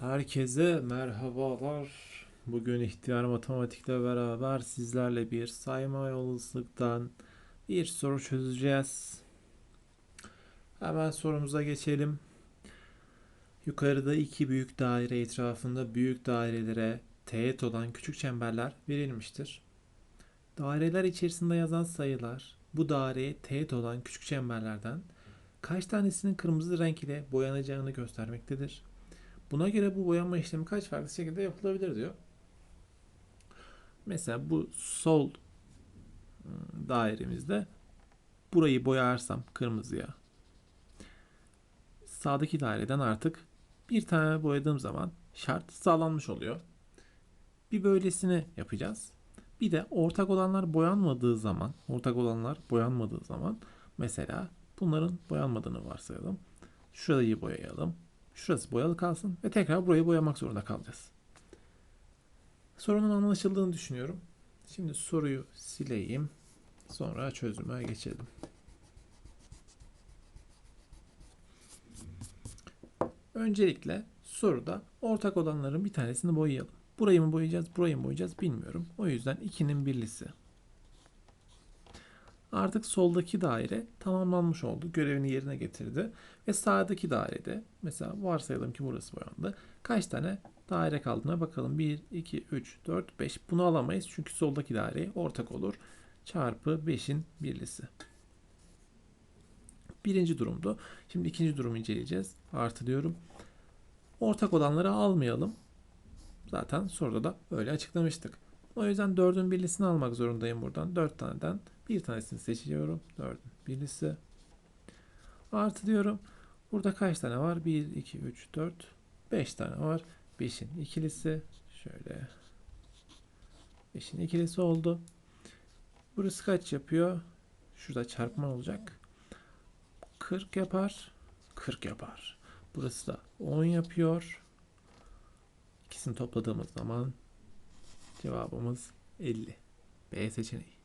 Herkese merhabalar. Bugün ihtiyar matematikle beraber sizlerle bir sayma olasılıktan bir soru çözeceğiz. Hemen sorumuza geçelim. Yukarıda iki büyük daire etrafında büyük dairelere teğet olan küçük çemberler verilmiştir. Daireler içerisinde yazan sayılar bu daireye teğet olan küçük çemberlerden kaç tanesinin kırmızı renk ile boyanacağını göstermektedir. Buna göre bu boyanma işlemi kaç farklı şekilde yapılabilir diyor. Mesela bu sol ım, dairemizde burayı boyarsam kırmızıya sağdaki daireden artık bir tane boyadığım zaman şart sağlanmış oluyor. Bir böylesini yapacağız. Bir de ortak olanlar boyanmadığı zaman, ortak olanlar boyanmadığı zaman mesela bunların boyanmadığını varsayalım. Şurayı boyayalım. Şurası boyalı kalsın ve tekrar burayı boyamak zorunda kalacağız. Sorunun anlaşıldığını düşünüyorum. Şimdi soruyu sileyim. Sonra çözüme geçelim. Öncelikle soruda ortak olanların bir tanesini boyayalım. Burayı mı boyayacağız, burayı mı boyayacağız bilmiyorum. O yüzden 2'nin birlisi. Artık soldaki daire tamamlanmış oldu. Görevini yerine getirdi. Ve sağdaki dairede mesela varsayalım ki burası boyandı. Kaç tane daire kaldığına bakalım. 1, 2, 3, 4, 5. Bunu alamayız çünkü soldaki daireye ortak olur. Çarpı 5'in birlisi. Birinci durumdu. Şimdi ikinci durumu inceleyeceğiz. Artı diyorum. Ortak olanları almayalım. Zaten soruda da öyle açıklamıştık. O yüzden 4'ün birlisini almak zorundayım buradan. 4 taneden bir tanesini seçiyorum. 4'ün birlisi. Artı diyorum. Burada kaç tane var? 1, 2, 3, 4, 5 tane var. 5'in ikilisi. Şöyle. 5'in ikilisi oldu. Burası kaç yapıyor? Şurada çarpma olacak. 40 yapar. 40 yapar. Burası da 10 yapıyor. İkisini topladığımız zaman cevabımız 50. B seçeneği.